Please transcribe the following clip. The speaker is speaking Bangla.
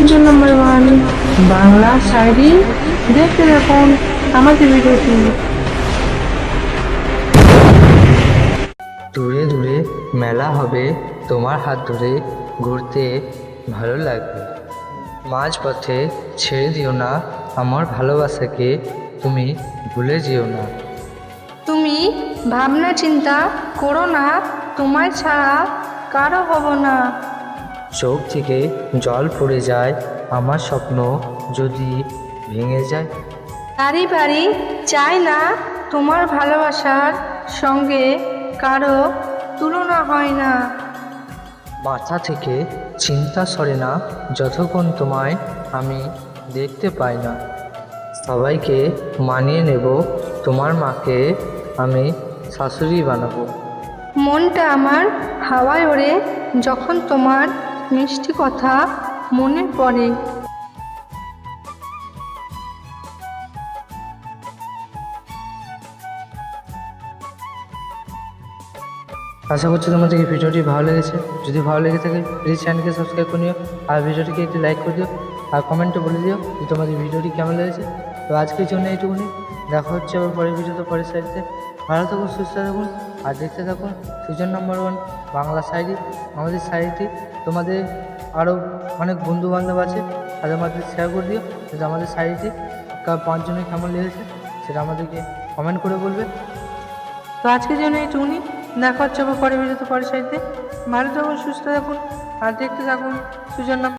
সুজন নাম্বার ওয়ান বাংলা শায়রি দেখতে দেখুন আমাদের ভিডিওটি। দূরে দূরে মেলা হবে তোমার হাত ধরে ঘুরতে ভালো লাগবে। মাঝপথে ছেড়ে দিও না আমার ভালোবাসাকে তুমি ভুলে যেও না। তুমি ভাবনা চিন্তা করো না তোমায় ছাড়া কারও হব না। চোখ থেকে জল পড়ে যায় আমার স্বপ্ন যদি ভেঙে যায়। তারই বাড়ি চাই না তোমার ভালোবাসার সঙ্গে কারও তুলনা হয় না। মাথা থেকে চিন্তা সরে না যতক্ষণ তোমায় আমি দেখতে পাই না। সবাইকে মানিয়ে নেব তোমার মাকে আমি শাশুড়ি বানাবো। মনটা আমার হাওয়ায় ওড়ে যখন তোমার মিষ্টি কথা মনে পড়ে। আশা করছি তোমাদের এই ভিডিওটি ভালো লেগেছে। যদি ভালো লেগে থাকে প্লিজ চ্যানেলকে সাবস্ক্রাইব করে নিও আর ভিডিওটিকে একটু লাইক করে দিও আর কমেন্টে বলে দিও যে তোমাদের ভিডিওটি কেমন লেগেছে। তো আজকের জন্য এইটুকুনি। দেখা হচ্ছে আবার পরের ভিডিওতে পরের সাইডে ভালো থাকুন, সুস্থ থাকুন, আর দেখতে থাকুন সুজন নাম্বার ওয়ান বাংলা শাড়ি, আমাদের শাড়িটি। তোমাদের আরও অনেক বন্ধু বান্ধব আছে, তাদের মধ্যে শেয়ার করে দিও, যাতে আমাদের শাড়িটি পাঁচজনের কেমন লেগেছে, সেটা আমাদেরকে কমেন্ট করে বলবে। তো আজকের জন্য এইটুকুনি। দেখা হচ্ছে আবার পরের ভিডিওতে পরের সাইডে ভালো থাকুন, সুস্থ থাকুন, আর দেখতে থাকুন সুজন নাম্বার